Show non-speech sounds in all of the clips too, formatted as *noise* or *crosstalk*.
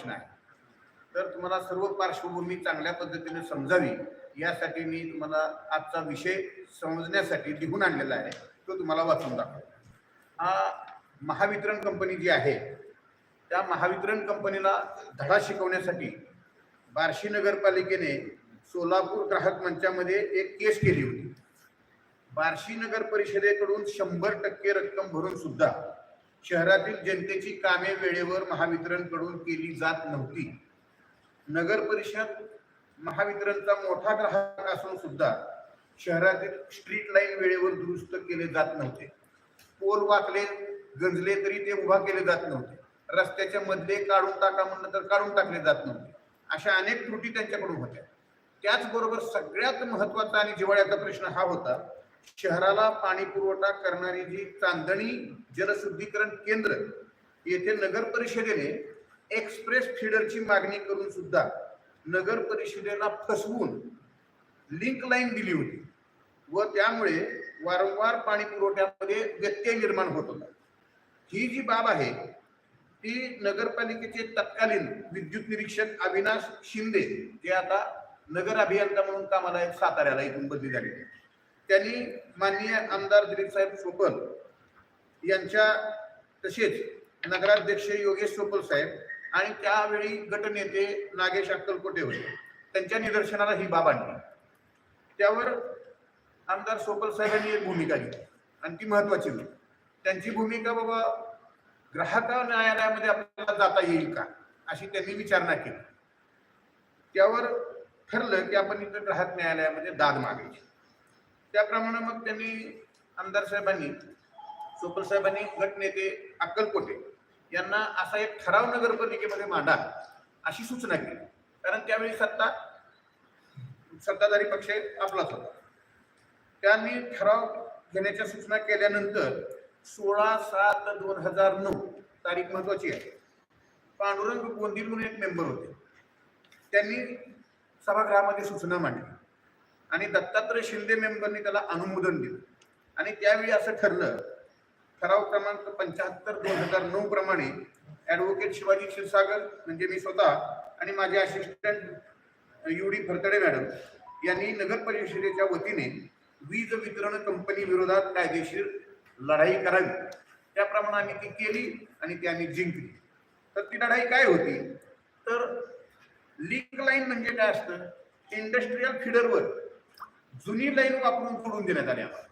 प्रश्न आहे. तर तुम्हाला सर्व पार्श्वभूमी चांगल्या पद्धतीने समजावी यासाठी मी तुम्हाला आजचा विषय समजण्यासाठी लिहून आणलेला आहे. तो तुम्हाला वाचून दाखवतो. हा महावितरण कंपनी जी आहे त्या महावितरण कंपनीला धडा शिकवण्यासाठी बार्शी नगरपालिकेने सोलापूर ग्राहक मंचामध्ये एक केस केली होती. बार्शी नगर परिषदेकडून शंभर टक्के रक्कम भरून सुद्धा शहरातील जनतेची कामे वेळेवर महावितरणकडून केली जात नव्हती. नगर परिषद महावितरणचा मोठा ग्राहक असून सुद्धा शहरातील स्ट्रीट लाईन वेळेवर दुरुस्त केले जात नव्हते. पोल वाकले गंजले तरी ते उभा केले जात नव्हते. रस्त्याच्या मधले काढून टाका म्हणलं तर काढून टाकले जात नव्हते. अशा अनेक त्रुटी त्यांच्याकडून होत्या. त्याचबरोबर सगळ्यात महत्त्वाचा आणि जिव्हाळ्याचा प्रश्न हा होता शहराला पाणी पुरवठा करणारी जी चांदणी जलशुद्धीकरण केंद्र येथे नगर परिषदेने एक्सप्रेस फिडरची मागणी करून सुद्धा नगर परिषदेला फसवून लिंक लाईन दिली होती. व त्यामुळे वारंवार पाणी पुरवठ्यामध्ये व्यत्यय निर्माण होत होता. ही जी बाब आहे ती नगरपालिकेचे तत्कालीन विद्युत निरीक्षक अविनाश शिंदे जे आता नगर अभियंता म्हणून कामाला साताऱ्याला इथून बदली झालेली त्यांनी माननीय आमदार दिलीप साहेब सोपल यांच्या तसेच नगराध्यक्ष योगेश सोपल साहेब आणि त्यावेळी गटनेते नागेश अक्कलकोटे होते. त्यांच्या निदर्शनाला ही बाब आणली. त्यावर आमदार सोपल साहेबांनी एक भूमिका घेतली. आणि ती महत्वाची होती. त्यांची भूमिका बाबा ग्राहक न्यायालयामध्ये आपल्याला जाता येईल का? अशी त्यांनी विचारणा केली. त्यावर ठरलं की आपण इथं ग्राहक न्यायालयामध्ये दाद मागायची. त्याप्रमाणे मग त्यांनी आमदार साहेबांनी सोपल साहेबांनी गटनेते अक्कलकोटे यांना असा एक ठराव नगरपालिकेमध्ये मांडा अशी सूचना केली. कारण त्यावेळी सत्ता सत्ताधारी पक्ष आपलाच होता. त्यांनी ठराव घेण्याच्या सूचना केल्यानंतर सोळा सात दोन हजार नऊ तारीख महत्वाची आहे. पांडुरंग गोंदी म्हणून एक मेंबर होते. त्यांनी सभागृहामध्ये सूचना मांडली. आणि दत्तात्रय शिंदे मेंबरनी त्याला अनुमोदन दिलं. आणि त्यावेळी असं ठरलं ठराव क्रमांक पंच्याहत्तर दोन हजार नऊ प्रमाणे ऍडव्होकेट शिवाजी क्षीरसागर म्हणजे मी स्वतः आणि माझे असिस्टंट युडी फरतडे मॅडम यांनी नगर परिषदेच्या वतीने वीज वितरण कंपनी विरोधात कायदेशीर लढाई करावी. त्याप्रमाणे आम्ही ती केली आणि ती आम्ही जिंकली. तर ती लढाई काय होती? तर लिंक लाईन म्हणजे काय असतं? इंडस्ट्रीयल फिडरवर जुनी लाईन वापरून सोडून देण्यात आली आम्हाला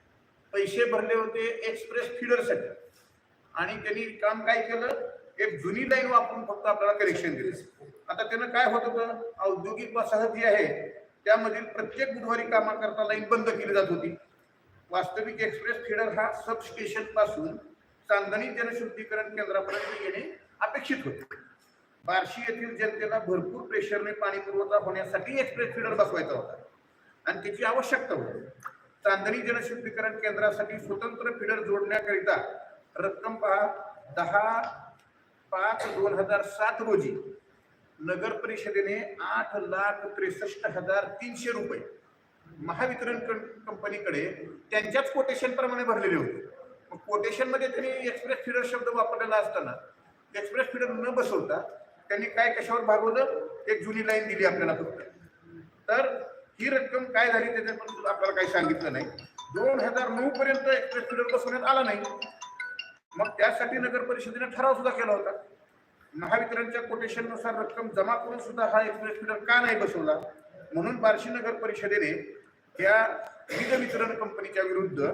पैसे भरले होते एक्सप्रेस फिडरसाठी. आणि त्यांनी काम काय केलं? एक जुनी लाईन वापरून फक्त आपल्याला कनेक्शन दिलं. आता त्यानं काय होत होतं? औद्योगिक वसाहत जी आहे त्यामधील प्रत्येक बुधवारी कामाकरता लाईन बंद केली जात होती. वास्तविक एक्सप्रेस फिडर हा सब स्टेशनपासून चांदणी जलशुद्धीकरण केंद्रापर्यंत येणे अपेक्षित होते. बार्शी येथील जनतेला भरपूर प्रेशरने पाणी पुरवठा होण्यासाठी एक्सप्रेस फिडर बसवायचा होता. आणि त्याची आवश्यकता होती. चांदणी जलशुद्धीकरण केंद्रासाठी स्वतंत्र फिडर जोडण्याकरिता रक्कम पहा दहा पाच दोन हजार सात रोजी नगर परिषदेने आठ लाख त्रेसष्ट हजार तीनशे रुपये महावितरण कंपनीकडे त्यांच्याच कोटेशन प्रमाणे भरलेले होते. मग कोटेशनमध्ये त्यांनी एक्सप्रेस फिडर शब्द वापरलेला असताना एक्सप्रेस फिडर न बसवता त्यांनी काय कशावर भागवलं? एक जुनी लाईन दिली आपल्याला फक्त. तर ही रक्कम काय झाली त्याच्याबद्दल आपल्याला काही सांगितलं नाही. दोन हजार नऊ पर्यंत एक्सप्रेस फिडर बसवण्यात आला नाही. मग त्यासाठी नगर परिषदेने ठराव सुद्धा केला होता. महावितरणच्या कोटेशननुसार रक्कम जमा करून सुद्धा हा एक्सप्रेस फिडर का नाही बसवला? म्हणून बार्शी नगर परिषदेने या वीज वितरण कंपनीच्या विरुद्ध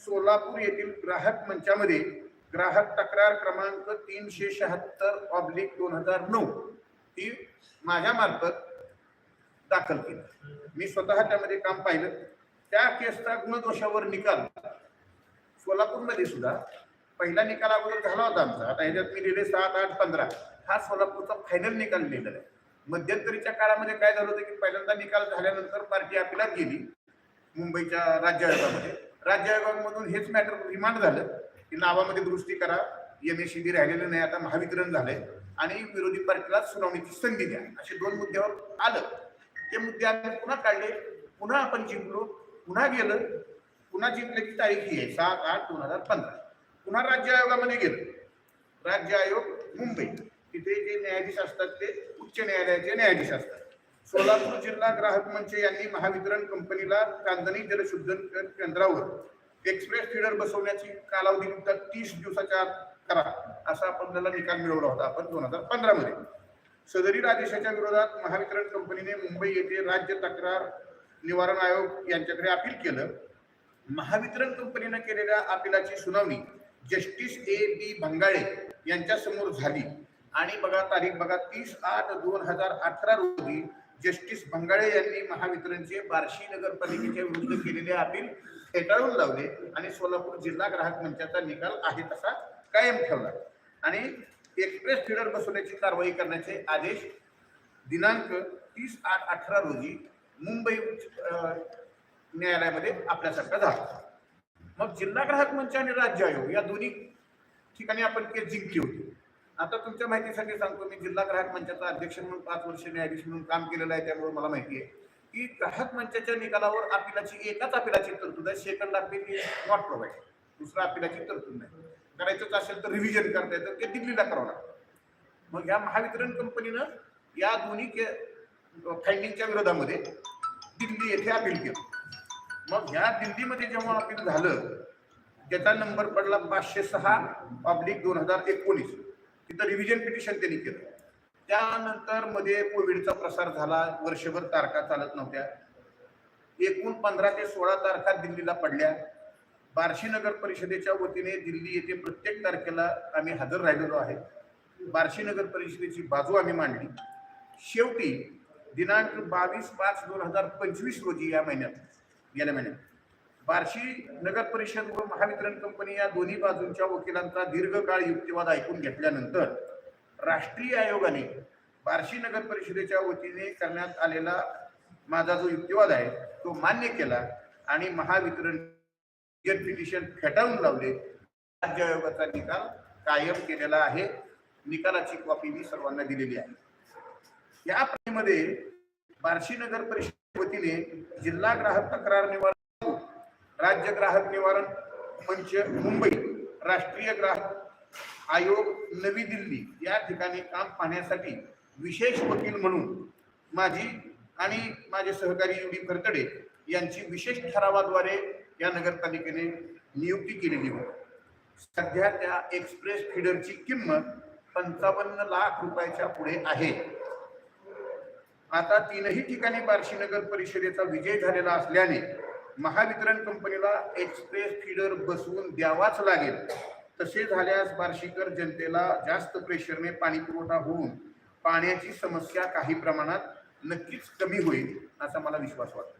सोलापूर येथील ग्राहक मंचामध्ये ग्राहक तक्रार क्रमांक तीनशे शहात्तर ऑब्लिक दोन हजार नऊ ही माझ्या मार्फत दाखल केलं. मी स्वतः त्यामध्ये काम पाहिलं. त्या केसचा गुणदोषावर निकाल. सोलापूरमध्ये सुद्धा पहिला निकाल अगोदर झाला होता आमचा. आता ह्याच्यात मी लिहिले सात आठ पंधरा. हा सोलापूरचा फायनल निकाल लिहिलेला आहे. मध्यंतरीच्या काळामध्ये काय झालं होतं की पहिल्यांदा निकाल झाल्यानंतर पार्टी अपिलात गेली मुंबईच्या राज्य आयोगामध्ये. राज्य आयोगामधून हेच मॅटर रिमांड झालं की नावामध्ये दुरुस्ती करा. एम एस राहिलेलं नाही. आता महावितरण झालंय. आणि विरोधी पार्टीला सुनावणीची संधी द्या. असे दोन मुद्द्यावर आलं. ते मुद्दे आम्ही पुन्हा काढले पुन्हा आपण जिंकलो पुन्हा गेलं पुन्हा जिंकल्याची तारीख ही आहे सात आठ दोन हजार पंधरा. पुन्हा राज्य आयोगामध्ये गेलं. राज्य आयोग मुंबई. तिथे जे न्यायाधीश असतात ते उच्च न्यायालयाचे न्यायाधीश असतात. सोलापूर जिल्हा ग्राहक मंच यांनी महावितरण कंपनीला कांदणी जलशुद्धन केंद्रावर एक्सप्रेस फीडर बसवण्याची कालावधी तीस दिवसाच्या आत करा असा आपल्याला निकाल मिळवला होता आपण दोन हजार पंधरा मध्ये सदरील आदेशाच्या विरोधात महावितरण कंपनीने मुंबई येथे राज्य तक्रार निवारण आयोग यांच्याकडे अपील केलं. महावितरण कंपनीनं केलेल्या अपिलाची सुनावणी जस्टिस ए बी भंगाळे यांच्या समोर झाली. आणि बघा तारीख बघा तीस आठ दोन हजार अठरा रोजी जस्टिस भंगाळे यांनी महावितरणचे बार्शी नगरपालिकेच्या विरुद्ध केलेले अपील फेटाळून लावले आणि सोलापूर जिल्हा ग्राहक मंचाचा निकाल आहे तसा कायम ठेवला. आणि एक्सप्रेस फिडर बसवण्याची कारवाई करण्याचे आदेश दिनांक तीस आठ अठरा रोजी मुंबई उच्च न्यायालयामध्ये आपल्यासारखा झाला. मग जिल्हा ग्राहक मंच आणि राज्य आयोग या दोन्ही ठिकाणी आपण केस जिंकली होती. आता तुमच्या माहितीसाठी सांगतो मी जिल्हा ग्राहक मंचाचा अध्यक्ष म्हणून पाच वर्ष न्यायाधीश म्हणून काम केलेलं आहे त्यामुळे मला माहिती आहे की ग्राहक मंचाच्या निकालावर अपिलाची एकाच अपिलाची तरतूद आहे सेकंड अपील नॉट प्रोव्हाइड दुसरा अपिलाची तरतूद नाही. करायचंच असेल तर रिव्हिजन करता येतं ते दिल्लीला करावं लागतं. मग या महावितरण कंपनीनं या दोन्ही के फायलिंगच्या विरोधामध्ये दिल्ली येथे अपील केलं. मग ह्या दिल्लीमध्ये जेव्हा अपील झालं त्याचा नंबर पडला पाचशे सहा पब्लिक दोन हजार एकोणीस. तिथं रिव्हिजन पिटिशन त्यांनी केलं. त्यानंतरमध्ये कोविडचा प्रसार झाला वर्षभर तारखा चालत नव्हत्या. एकूण पंधरा ते सोळा तारखा दिल्लीला पडल्या. बार्शी नगर परिषदेच्या वतीने दिल्ली येथे प्रत्येक तारखेला आम्ही हजर राहिलेलो आहे. बार्शी नगर परिषदेची बाजू आम्ही मांडली. शेवटी दिनांक बावीस पाच दोन हजार पंचवीस रोजी या महिन्यात गेल्या महिन्यात बार्शी नगर परिषद व महावितरण कंपनी या दोन्ही बाजूंच्या वकिलांचा दीर्घकाळ युक्तिवाद ऐकून घेतल्यानंतर राष्ट्रीय आयोगाने बार्शी नगर परिषदेच्या वतीने करण्यात आलेला माझा जो युक्तिवाद आहे तो मान्य केला आणि महावितरण पिटिशन फेटाळून लावले. राज्य आयोगाचा निकाल कायम केलेला आहे. निकालाची कॉपी मी सर्वांना दिलेली आहे. या प्रणालीमध्ये बार्शी नगर परिषद वतीने जिल्हा ग्राहक तक्रार निवारण राज्य ग्राहक निवारण मंच मुंबई राष्ट्रीय ग्राहक आयोग नवी दिल्ली या ठिकाणी काम पाहण्यासाठी विशेष वकील म्हणून माझी आणि माझे सहकारी युडी फरतडे यांची विशेष ठरावाद्वारे या नगरपालिकेने नियुक्ती केलेली होती. सध्या त्या एक्सप्रेस फीडरची किंमत पंचावन्न लाख रुपयाच्या पुढे आहे. आता तीनही ठिकाणी बार्शी नगर परिषदेचा विजय झालेला असल्याने महावितरण कंपनीला एक्सप्रेस फीडर बसवून द्यावाच लागेल. तसे झाल्यास बार्शीकर जनतेला जास्त प्रेशरने पाणी पुरवठा होऊन पाण्याची समस्या काही प्रमाणात नक्कीच कमी होईल असा मला विश्वास वाटतो.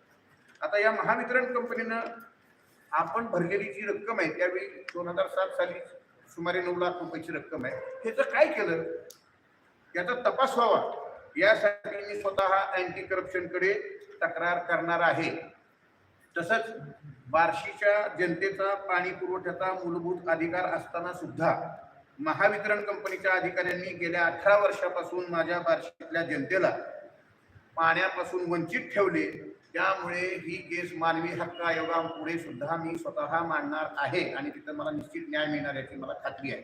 आता या महावितरण कंपनीनं आपण भरलेली जी रक्कम आहे त्यावेळी दोन हजार सात साली सुमारे नऊ लाख रुपयाची रक्कम आहे. ह्याचं काय केलं याचा तपास व्हावा. यासाठी मी स्वतः अँटी करप्शनकडे तक्रार करणार आहे. तसंच बार्शीच्या जनतेचा पाणी पुरवठ्याचा मूलभूत अधिकार असताना सुद्धा महावितरण कंपनीच्या अधिकाऱ्यांनी गेल्या अठरा वर्षापासून माझ्या बार्शीतल्या जनतेला पाण्यापासून वंचित ठेवले. त्यामुळे ही केस मानवी हक्क आयोगापुढे सुद्धा मी स्वतः मांडणार आहे आणि तिथं मला निश्चित न्याय मिळणार याची मला खात्री आहे.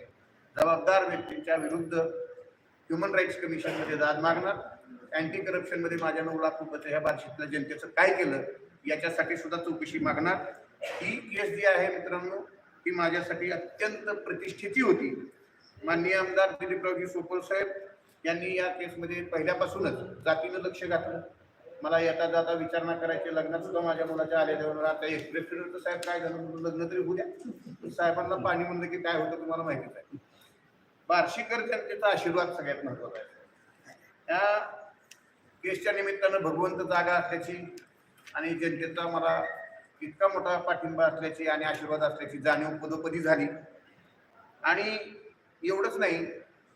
जबाबदार व्यक्तींच्या विरुद्ध ह्युमन राईट्स कमिशनमध्ये दाद मागणार. अँटी करप्शनमध्ये माझ्या नऊ लाख रुपयाचं ह्या बार्शीतल्या जनतेचं काय केलं याच्यासाठी सुद्धा चौकशी मागणार. ही केस जी आहे मित्रांनो ही माझ्यासाठी अत्यंत प्रतिष्ठिती होती. माननीय आमदार दिलीपरावजी सोपल साहेब यांनी या केसमध्ये पहिल्यापासूनच जातीनं लक्ष घातलं. मला येता जाता विचारणा करायची लग्नात सुद्धा माझ्या मुलाच्या आलेल्या आता एक्सप्रेस तर साहेब काय झालं लग्न तरी होऊ द्या. साहेबांना पाणी म्हणलं की काय होतं तुम्हाला माहितीच आहे. बार्शीकर जनतेचा आशीर्वाद सगळ्यात महत्त्वाचा आहे. या केसच्या निमित्तानं भगवंत जागा असल्याची आणि जनतेचा मला इतका मोठा पाठिंबा असल्याची आणि आशीर्वाद असल्याची जाणीव पदोपदी झाली. आणि एवढंच नाही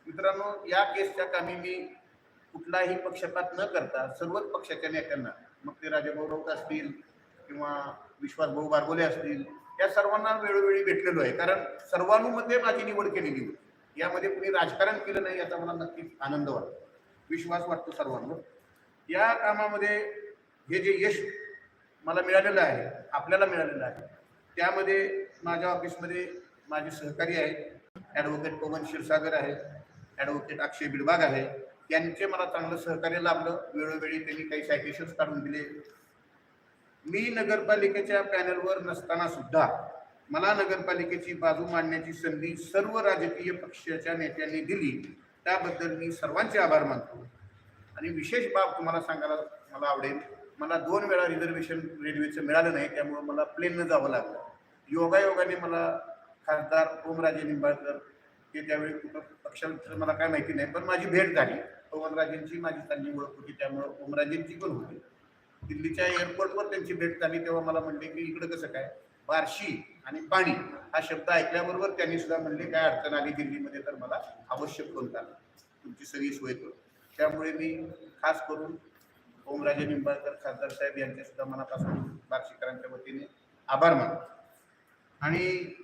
मित्रांनो या केसच्या कामी मी कुठलाही पक्षपात न करता सर्वच पक्षाच्या नेत्यांना मग ते राजाभाऊ राऊत असतील किंवा विश्वासभाऊ बारगोले असतील या सर्वांना वेळोवेळी भेटलेलो आहे. कारण सर्वानुमध्ये माझी निवड केलेली होती. यामध्ये कुणी राजकारण केलं नाही याचा मला नक्कीच आनंद वाटतो. विश्वास वाटतो सर्वांवर. या कामामध्ये हे जे यश मला मिळालेलं आहे आपल्याला मिळालेलं आहे त्यामध्ये माझ्या ऑफिसमध्ये माझे सहकारी आहेत. ॲडव्होकेट पवन क्षीरसागर आहेत ॲडव्होकेट अक्षय बिडबाग आहे. यांचे मला चांगलं सहकार्य लाभलं. वेळोवेळी त्यांनी काही सायटेशन्स काढून दिले. मी नगरपालिकेच्या पॅनलवर नसताना सुद्धा मला नगरपालिकेची बाजू मांडण्याची संधी सर्व राजकीय पक्षाच्या नेत्यांनी दिली. त्याबद्दल मी सर्वांचे आभार मानतो. आणि विशेष बाब तुम्हाला सांगायला मला आवडेल मला दोन वेळा रिझर्वेशन रेल्वेचं मिळालं नाही त्यामुळं मला प्लेननं जावं लागलं. योगायोगाने मला खासदार ओमराजे निंबाळकर हे त्यावेळी कुठं पक्षाचं मला काय माहिती नाही पण माझी भेट झाली. पवनराजेंची माझी चांगली ओळख होती त्यामुळं ओमराजेंची पण होती. दिल्लीच्या एअरपोर्टवर त्यांची भेट झाली तेव्हा मला म्हणले की इकडं कसं काय बार्शी आणि पाणी हा शब्द ऐकल्याबरोबर त्यांनी सुद्धा म्हणले काय अडचण आली दिल्लीमध्ये तर मला आवश्यक फोन करा. तुमची सगळी सोय करू. त्यामुळे मी खास करून ओमराजे निंबाळकर खासदार साहेब यांचे सुद्धा मनापासून बार्शीकरांच्या वतीने आभार मानतो. आणि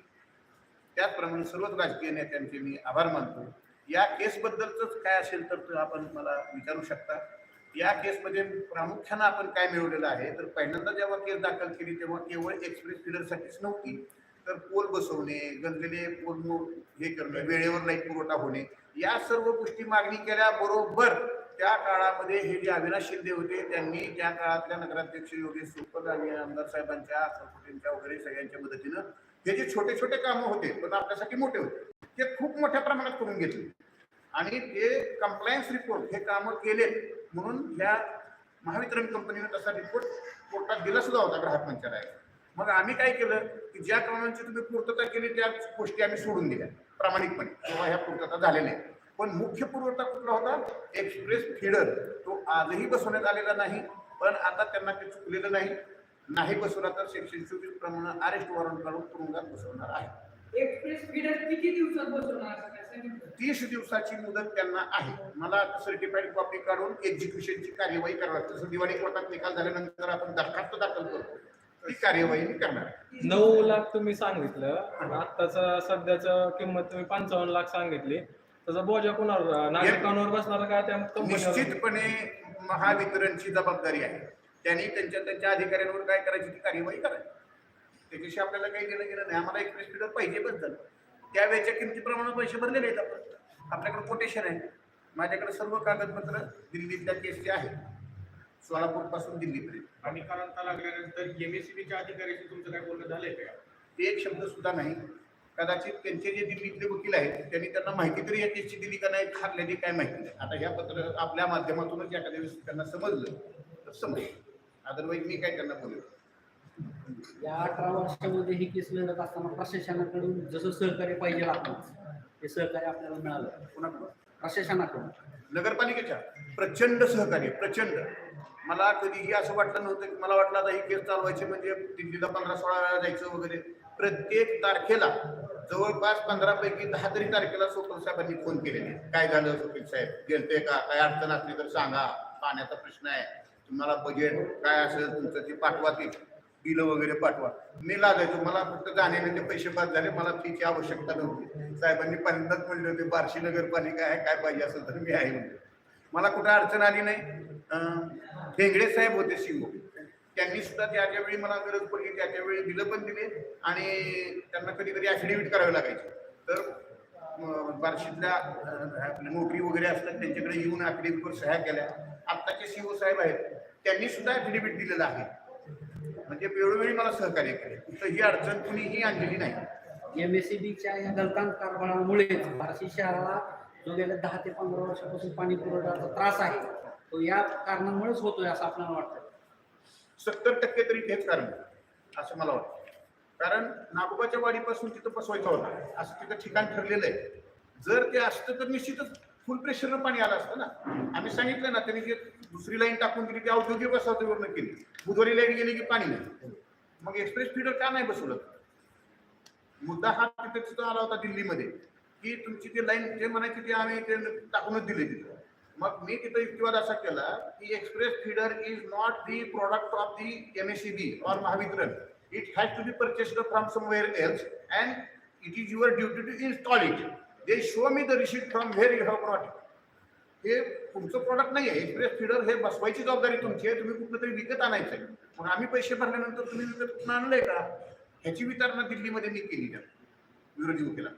त्याचप्रमाणे सर्वच राजकीय नेत्यांचे मी आभार मानतो. या केसबद्दलच काय असेल तर आपण मला विचारू शकता. या केसमध्ये प्रामुख्यानं आपण काय मिळवलेलं आहे तर पहिल्यांदा जेव्हा केस दाखल केली तेव्हा केवळ एक्सप्रेस फिडरसाठीच नव्हती. तर पोल बसवणे गंजले पोल हे करणे वेळेवर लाइट पुरवठा होणे या सर्व गोष्टी मागणी केल्याबरोबर त्या काळामध्ये हे जे अविनाश शिंदे होते त्यांनी त्या काळातल्या नगराध्यक्ष योगेश सुपद आणि आमदार साहेबांच्या वगैरे सगळ्यांच्या मदतीनं हे जे छोटे छोटे कामं होते पण आपल्यासाठी मोठे होते. ते खूप मोठ्या प्रमाणात करून घेतले. आणि ते कंप्लायन्स रिपोर्ट हे कामं केले म्हणून ह्या महावितरण कंपनीने तसा रिपोर्ट कोर्टात दिला सुद्धा होता ग्राहक मंचालयात मग आम्ही काय केलं की ज्या कामांची तुम्ही पूर्तता केली त्या गोष्टी आम्ही सोडून दिल्या प्रामाणिकपणे. किंवा ह्या पूर्तता झालेल्या आहेत. पण मुख्य पुरवठा कुठला होता? एक्सप्रेस फिडर तो आजही बसवण्यात आलेला नाही पण आता त्यांना ते चुकलेलं नाही. नाही बसवला तर सेक्शन चोवीस प्रमाणे अरेस्ट वॉरंट काढून तुरुंगात बसवणार आहे. एक्सप्रेस फीडर किती दिवसात बसवणार असं काय सांगितलं? तीस दिवसाची मुदत त्यांना आहे. मला सर्टिफाईड कॉपी काढून एक्झिक्युशनची कार्यवाही करावी लागते. जसं दिवाळी कोर्टात निकाल झाल्यानंतर आपण दरखास्त दाखल करतो ती कार्यवाही मी करणार. आहे. नऊ लाख तुम्ही सांगितलं. आत्ताचा सध्याचं किंमत तुम्ही पंचावन्न लाख सांगितली. त्याचा बोजा कोणावर? नागरिकांवर बसणार का त्या कंपनीवर निश्चितपणे महावितरणची जबाबदारी आहे. त्यांनी त्यांच्या त्यांच्या अधिकाऱ्यांवर काय करायची ती कार्यवाही करायची त्याच्याशी आपल्याला काही घेणं गेलं नाही. आम्हाला एक्सप्रेस फीडर पाहिजे झालं त्यावेळेच्या किमतीप्रमाणे पैसे भरलेले आहेत आपण. आपल्याकडे कोटेशन आहे माझ्याकडे सर्व कागदपत्र दिल्लीतल्या केसचे आहेत. सोलापूरपासून दिल्लीपर्यंत. आणि निकालांता लागल्यानंतर एमएससीबीच्या अधिकाऱ्याशी तुमचं काय बोलणं झालंय का? एक शब्द सुद्धा नाही. कदाचित त्यांचे जे दिल्लीतले वकील आहेत त्यांनी त्यांना माहिती तरी या केसची दिली का नाही खाल्लेली काय माहिती नाही. आता ह्या पत्र आपल्या माध्यमातूनच एखाद्या वेळेस त्यांना समजलं तर समजेल. अदरवाईज मी काय त्यांना बोलेल या अठरा वर्षामध्ये ही केस लढत असताना प्रशासनाकडून जसं सहकार्य पाहिजे आपल्याला ते सहकार्य आपल्याला मिळालं. कोणाकडून प्रशासनाकडून. नगरपालिकेच्या प्रचंड सहकार्य प्रचंड. मला कधीही असं वाटलं नव्हतं की मला वाटलं आता ही केस चालवायची म्हणजे दिल्लीला पंधरा सोळा वेळा जायचं वगैरे. प्रत्येक तारखेला जवळपास पंधरा पैकी दहा तरी तारखेला सोपल साहेबांनी फोन केलेले. काय झालं सोपील साहेब? गेलते का? काय अडचण असली तर सांगा. पाण्याचा प्रश्न आहे. तुम्हाला बजेट काय असेल तुमचं ते पाठवा ते. बिल वगैरे पाठवा. मी लागायचो मला फक्त जाण्याने ते पैसे बाद झाले मला फीची आवश्यकता नव्हती. साहेबांनी पहिल्यांदाच म्हणले होते बार्शी नगरपालिका आहे काय पाहिजे असेल तर मी आहे म्हणजे मला कुठं अडचण आली नाही. ठेंगडे साहेब होते शिंगो त्यांनी सुद्धा त्या वेळी मला गरज पडली त्या त्यावेळी बिलं पण दिले आणि त्यांना कधी कधी ॲफिडेव्हिट करावे लागायचे. तर बार्शीतल्या नोकरी वगैरे असतात त्यांच्याकडे येऊन ॲफिडेव्हिटवर सह्या केल्या. आत्ताचे सीओ साहेब आहेत त्यांनी सुद्धा ॲफिडेव्हिट दिलेलं आहे. म्हणजे वेळोवेळी मला सहकार्य केले. तर ही अडचण कुणीही आणलेली नाही. एम एस सी बीच्या या गलतान कारभारामुळेच बार्शी शहराला जो गेल्या दहा ते पंधरा वर्षापासून पाणी पुरवठ्याचा त्रास आहे तो या कारणामुळेच होतोय असं आपल्याला वाटतं सत्तर टक्के तरी तेच कारण असं मला वाटतं. कारण नागोबाच्या वाडीपासून तिथं बसवायचं होतं. असं तिथं ठिकाण ठरलेलं आहे. जर ते असतं तर निश्चितच फुल प्रेशरनं पाणी आलं असतं ना. आम्ही सांगितलं ना त्यांनी जे दुसरी लाईन टाकून दिली ती औद्योगिक वसाहतीवरनं केली. बुधवारी लाईन गेली की पाणी नाही. मग एक्सप्रेस फीडर का नाही बसवलं? मुद्दा हा तिथे सुद्धा आला होता दिल्लीमध्ये की तुमची ती लाईन जे म्हणायची ती आम्ही ते टाकूनच दिले तिथं. मग मी तिथं युक्तिवाद असा केला की express feeder is not the product of the M S C B or Mahavitaran it has to be purchased from somewhere else and it is your duty to install it they show me the receipt from where you have brought it हे तुमचं product नाही आहे. Express feeder हे बसवायची जबाबदारी तुमची आहे. तुम्ही कुठलं तरी विकत आणायचं आहे मग आम्ही पैसे भरल्यानंतर तुम्ही विकत कुठून आणलंय का? ह्याची विचारणा दिल्लीमध्ये मी केली त्या विरोधी वकिला.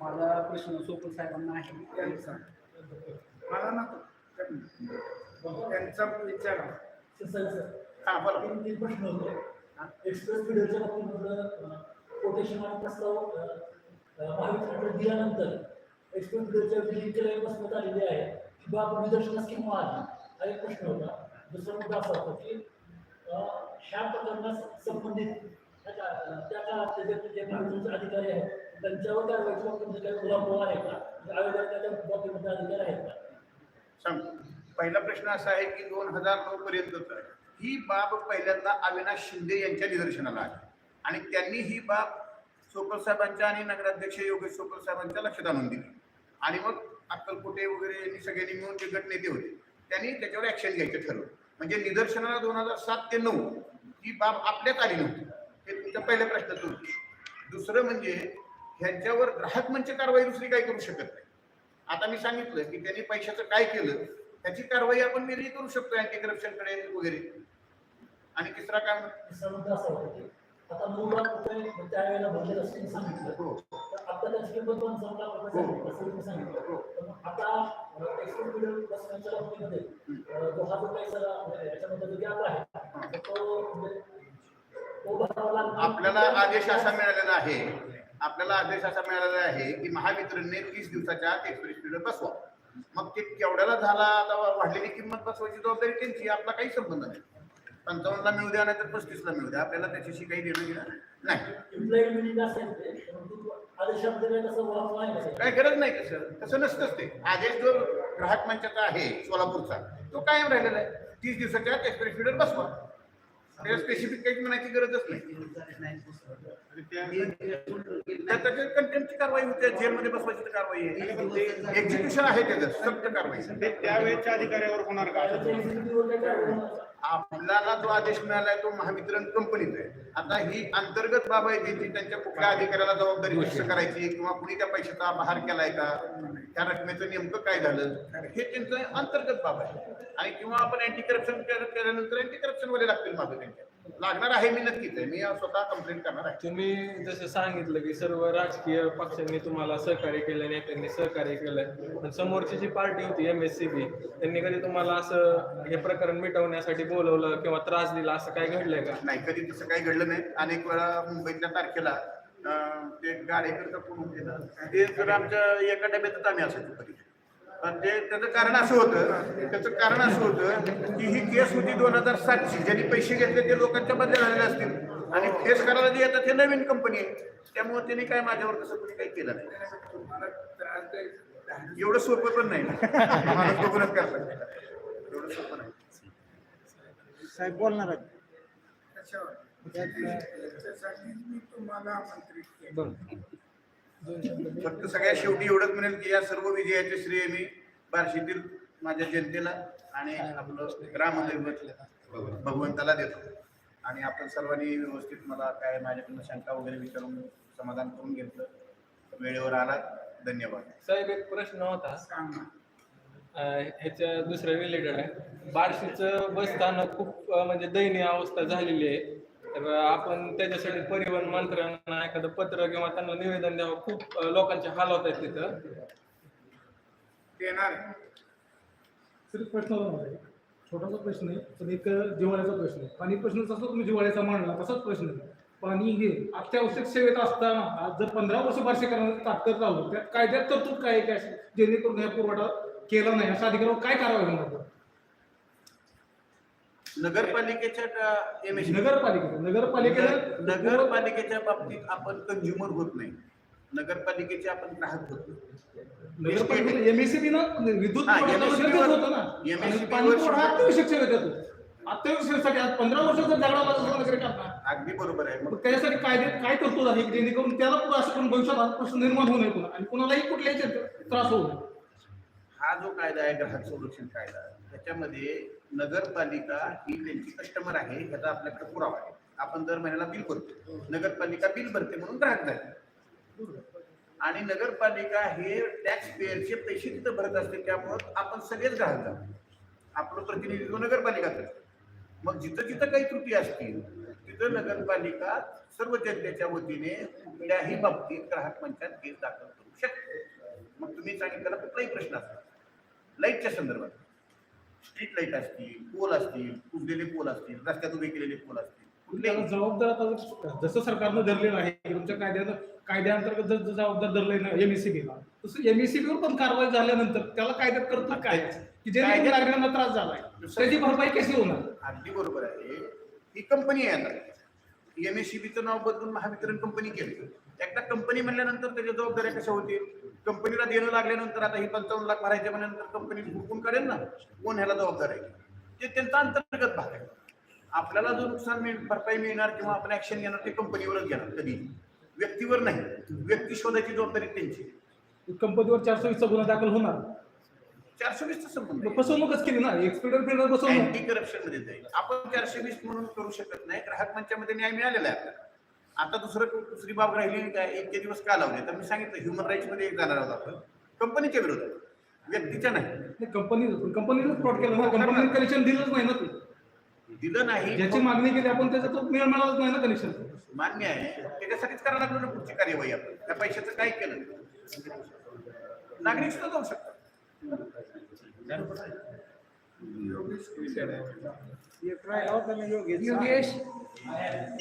माझा प्रश्न सोपल साहेबांना आहे. त्यांचा मला नको. त्यांचा विचार. हा तीन प्रश्न होते. एक्सप्रेस व्हिडिओच्या बाबतीमध्ये कोटेशन आणि प्रस्ताव महावितरणाकडे दिल्यानंतर एक्सप्रेस व्हिडिओच्या विलीनीकरण बसण्यात आलेली आहे. की बाब निदर्शनास किंवा आली हा एक प्रश्न होता. दुसरा मुद्दा असा होता की ह्या प्रकरणास संबंधित त्या का- काळातले जे जे महावितरणचे अधिकारी आहेत त्यांच्यावर कारवाईच्या बाबतीमध्ये काही उलाढाल आहे का? म्हणजे आयोगाच्या त्या बाबतीमध्ये अधिकारी आहेत का? सांग. पहिला प्रश्न असा आहे की दोन हजार नऊ पर्यंत ही बाब पहिल्यांदा अविनाश शिंदे यांच्या निदर्शनाला आली. आणि त्यांनी ही बाब सोपल साहेबांच्या आणि नगराध्यक्ष योगेश सोपल साहेबांच्या लक्षात आणून दिली. आणि मग अक्कलकोटे वगैरे यांनी सगळ्यांनी मिळून जे गटनेते होते त्यांनी त्याच्यावर ॲक्शन घ्यायचं ठरवलं. म्हणजे निदर्शनाला दोन हजार सात ते नऊ ही बाब आपल्यात आली नव्हती. हे तुमच्या पहिल्या प्रश्नाचं उत्तर दुसरं म्हणजे ह्यांच्यावर ग्राहक मंच कारवाई दुसरी काही करू शकत नाही. आता मी सांगितलं की त्यांनी पैशाचं काय केलं त्याची कारवाई आपण वेगळी करू शकतो अँटी करप्शनकडे वगैरे. आणि तिसरा काय आता नऊ लाख रुपये त्यावेळेला भरले सांगितलं. हो. आता त्याची किंमत पंचावन्न लाख रुपये झाली असं तुम्ही सांगितलं. तर मग आता एक्सपोर्ट व्हिडिओ बसण्याच्या बाबतीमध्ये अं, जो हा जो पैसा याच्यामध्ये जो गॅप आहे तर तो म्हणजे आपल्याला आदेश असा मिळालेला आहे आपल्याला आदेश असा मिळालेला आहे की महावितरणने तीस दिवसाच्या आत एक्सप्रेस पिरियड बसवा. मग ते केवढ्याला झाला आता वाढलेली किंमत बसवायची जबाबदारी त्यांची आपला काही संबंध नाही. पंचावन्नला मिळू द्या नाही तर पस्तीसला मिळू द्या. आपल्याला त्याच्याशी काही देणं घेणं नाही? काय गरज नाही तसं. तसं नसतंच ते. आदेश जो ग्राहक मंचाचा आहे सोलापूरचा तो कायम राहिलेला आहे. तीस दिवसाच्या एक्सप्रेस पिरियड बसवा. त्याला स्पेसिफिक काही म्हणायची गरजच नाही. त्याच्या कंटेम्पची कारवाई होते जेलमध्ये बसवायची कारवाई आहे. एक्झिक्युशन आहे त्याचं सक्त कारवाई. ते त्यावेळेच्या अधिकाऱ्यावर होणार का? आपल्याला जो आदेश मिळालाय तो महावितरण कंपनीत आहे. आता ही अंतर्गत बाब आहे त्याची त्यांच्या कुठल्या अधिकाऱ्याला जबाबदारी फिक्स करायची किंवा कुणी त्या पैशाचा आभार केलाय का? त्या रकमेचं नेमकं काय झालं? हे त्यांचं अंतर्गत बाब आहे. आणि किंवा आपण अँटी करप्शन केल्यानंतर अँटी करप्शन वाले लागतील मागे त्यांच्या लागणार आहे मी नक्कीच आहे. मी स्वतः कंप्लेंट करणार आहे. तुम्ही जसं सांगितलं की सर्व राजकीय पक्षांनी तुम्हाला सहकार्य केलं नेत्यांनी सहकार्य केलं. पण समोरची जी पार्टी होती एम एस सी बी त्यांनी कधी तुम्हाला असं हे प्रकरण मिटवण्यासाठी बोलवलं किंवा त्रास दिला? असं काय घडलंय का? नाही कधी तसं काही घडलं नाही. अनेक वेळा मुंबईतल्या तारखेला अं, ते गाडेकरचं कोण होते ना ते जर आमच्या एका डब्यातच आम्ही असायचो कधी. ते त्याचं कारण असं होतं त्याचं कारण असं होतं की ही केस होती दोन हजार सातची ज्यांनी पैसे घेतले ते लोकांच्या बदले झालेले असतील. आणि फेस करायला जे येतात ते नवीन कंपनी आहे. त्यामुळे त्यांनी काय माझ्यावर तसं कोणी काही केलं नाही. एवढं सोपं पण नाही. करतात. एवढं सोपं नाही. साहेब बोलणार त्याच्यासाठी मी तुम्हाला आमंत्रित केलं. फक्त सगळ्या शेवटी एवढंच म्हणेल की या सर्व विजयाचे श्रेय मी बार्शीतील माझ्या जनतेला आणि आपलं ग्रामदैवत भगवंताला देतो. आणि आपण सर्वांनी व्यवस्थित मला काय माझ्याकडनं शंका वगैरे विचारून समाधान करून घेतलं. वेळेवर आला धन्यवाद. साहेब एक प्रश्न होता. सांग ना. अं, ह्याच्या दुसऱ्या रिलेटेड आहे. बार्शीचं बस स्थानक खूप म्हणजे दयनीय अवस्था झालेली आहे. तर आपण त्याच्यासाठी परिवहन मंत्र्यांना एखादं पत्र किंवा त्यांना निवेदन द्यावं. खूप लोकांचे हाल होत आहेत तिथं. देणार आहे. सर एक प्रश्न. छोटासा प्रश्न आहे पण एक जिव्हाळ्याचा प्रश्न आहे. पाणी प्रश्न जसा तुम्ही जिव्हाळ्याचा मांडला तसाच प्रश्न आहे. पाणी हे अत्यावश्यक सेवेत असताना आज जर पंधरा वर्ष बार्शीकरांना तात्काळ लावलं त्यात कायद्यात तरतूद काय आहे की अशी जेणेकरून हे पुरवठा केला नाही अशा अधिकाऱ्यावर काय कारवाई होणार? नगरपालिकेच्या एम एस नगरपालिकेचं नगरपालिकेला नगरपालिकेच्या बाबतीत आपण कंझ्युमर होत नाही. नगरपालिकेचे आपण ग्राहक होत नगरपालिकेला एमएससीबी ना विद्युत हा, पुरवठा MSCB लगेच वर- होतं ना. MSCB आणि पाणी वर पुरवठा अत्यावश्यक सेवेत येतो. अत्यावश्यक सेवेसाठी आज पंधरा वर्ष जर दगडा बाजूला वगैरे करणार अगदी बरोबर आहे. मग मग त्याच्यासाठी कायद्यात काय तरतूद आहे की जेणेकरून त्याला पुढे असं पण भविष्यात हा प्रश्न निर्माण होऊ नये पुन्हा. आणि कुणालाही कुठल्याही त्रास होऊ नये. हा जो कायदा आहे ग्राहक संरक्षण कायदा त्याच्यामध्ये नगरपालिका ही त्यांची कस्टमर आहे ह्याचा आपल्याकडे पुरावा आहे. आपण दर महिन्याला बिल भरतो नगरपालिका बिल भरते म्हणून ग्राहक झाले आणि नगरपालिका हे टॅक्स पेअरचे पैसे तिथं भरत असते त्यामुळं आपण सगळेच ग्राहक झालो आपलं प्रतिनिधित्व नगरपालिका करतो. मग जिथं जिथं काही त्रुटी असतील तिथं नगरपालिका सर्व जनतेच्या वतीने कुठल्याही बाबतीत ग्राहक मंचात केस दाखल करू शकते. मग तुम्ही सांगितलेला कुठलाही प्रश्न असतो लाईटच्या संदर्भात. स्ट्रीट लाइट असतील पोल असतील उजलेले पोल असतील रस्त्यात उभे केलेले पोल असतील त्याला कुठलेही जबाबदार आता जसं सरकारनं धरलेलं आहे तुमच्या कायद्यानं कायद्याअंतर्गत जर जबाबदार धरलंय ना एमएससीबीला तसं एमएससीबी वर पण कारवाई झाल्यानंतर त्याला कायद्यात करतो काय? की जे नागरिकांना त्रास झालाय. त्याची भरपाई कशी होणार? अगदी बरोबर आहे. ही कंपनी एम एस सी बीचं नाव बदलून महावितरण कंपनी केली. एकदा कंपनी म्हणल्यानंतर त्याच्या जबाबदाऱ्या कशा होतील कंपनीला देणं लागल्यानंतर आता ही पंचावन्न लाख भरायचे म्हणल्यानंतर कंपनी हुकून काढेल ना? कोण ह्याला जबाबदार आहे? ते त्यांचा अंतर्गत भाग आहे. आपल्याला जो नुकसान मिळ भरपाई मिळणार किंवा आपण ऍक्शन घेणार ते कंपनीवरच घेणार कधी? व्यक्तीवर नाही. व्यक्ती शोधायची जबाबदारी त्यांची. कंपनीवर चारशे वीसचा गुन्हा दाखल होणार. चारशे वीसचा संबंध आहे. फसवणूकच केली ना. एक्सपिरियन्स फिल्डर फसवणूक. अँटी करप्शनमध्ये जाईल. आपण चारशे वीस म्हणून करू शकत नाही. ग्राहक मंचामध्ये न्याय मिळालेला आहे आपल्याला. आता दुसरं दुसरी बाब राहिली काय इतके दिवस का लावले तर मी सांगितलं ह्युमन राईट्समध्ये एक जाणार आहोत आपण. कंपनीच्या विरोधात. व्यक्तीच्या नाही. कंपनी कंपनीनं फ्रॉड केलं ना. कंपनीने कनेक्शन दिलंच नाही ना ते. दिलं नाही. ज्याची मागणी केली आपण त्याचा तो मिळ मिळालाच नाही ना कनेक्शन मान्य आहे. त्याच्यासाठीच करायला लागलो ना पुढची कार्यवाही आपण. त्या पैशाचं काय केलं? नागरिक सुद्धा जाऊ शकतात. एक राहिला होता ना योगेश? योगेश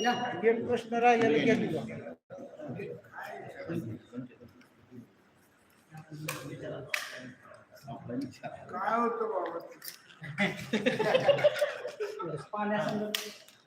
या एक प्रश्न राहिलेला घ्या तुझा. काय होतं बाबा? *laughs* पाण्यासंदर्भात.